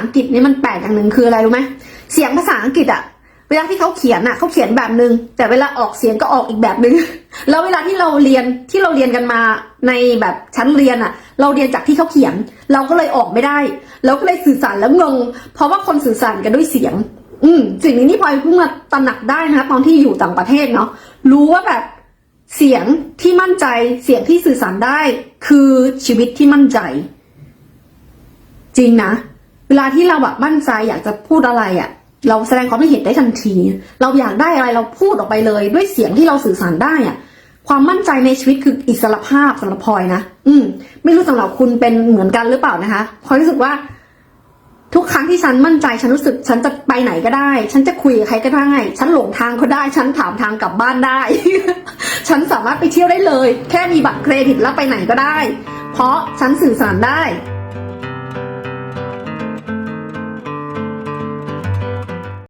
อังกฤษนี่มันแปลกอย่างหนึ่งคืออะไรรู้ไหมเสียงภาษาอังกฤษอะเวลาที่เขาเขียนอะเขาเขียนแบบนึง แต่เวลาออกเสียงก็ออกอีกแบบนึง แล้วเวลาที่เราเรียนที่เราเรียนกันมาในแบบชั้นเรียนอะเราเรียนจากที่เขาเขียน เราก็เลยออกไม่ได้ เราก็เลยสื่อสารแล้วงง เพราะว่าคนสื่อสารกันด้วยเสียง อืมสิ่งนี้นี่พลอยเพิ่งมาตระหนักได้นะคะตอนที่อยู่ต่างประเทศเนาะรู้ว่าแบบเสียงที่มั่นใจเสียงที่สื่อสารได้ คือชีวิตที่มั่นใจ จริงนะ เวลาที่เราแบบมั่นใจอยากจะพูดอะไรอะ่ะ เราแสดงความคิดเห็นได้ทันที เราอยากได้อะไรเราพูดออกไปเลย ด้วยเสียงที่เราสื่อสารได้อะ่ะ ความมั่นใจในชีวิตคืออิสรภาพสำหรับพลอยนะอืม ไม่รู้สำหรับคุณเป็นเหมือนกันหรือเปล่านะคะพลอยรู้สึกว่า ทุกครั้งที่ฉันมั่นใจฉันรู้สึก ฉันจะไปไหนก็ได้ ฉันจะคุยกับใครก็ได้ ฉันหลงทางก็ได้ ฉันถามทางกลับบ้านได้ ฉันสามารถไปเที่ยวได้เลย แค่มีบัตรเครดิตแล้วไปไหนก็ได้ เพราะฉันสื่อสารได้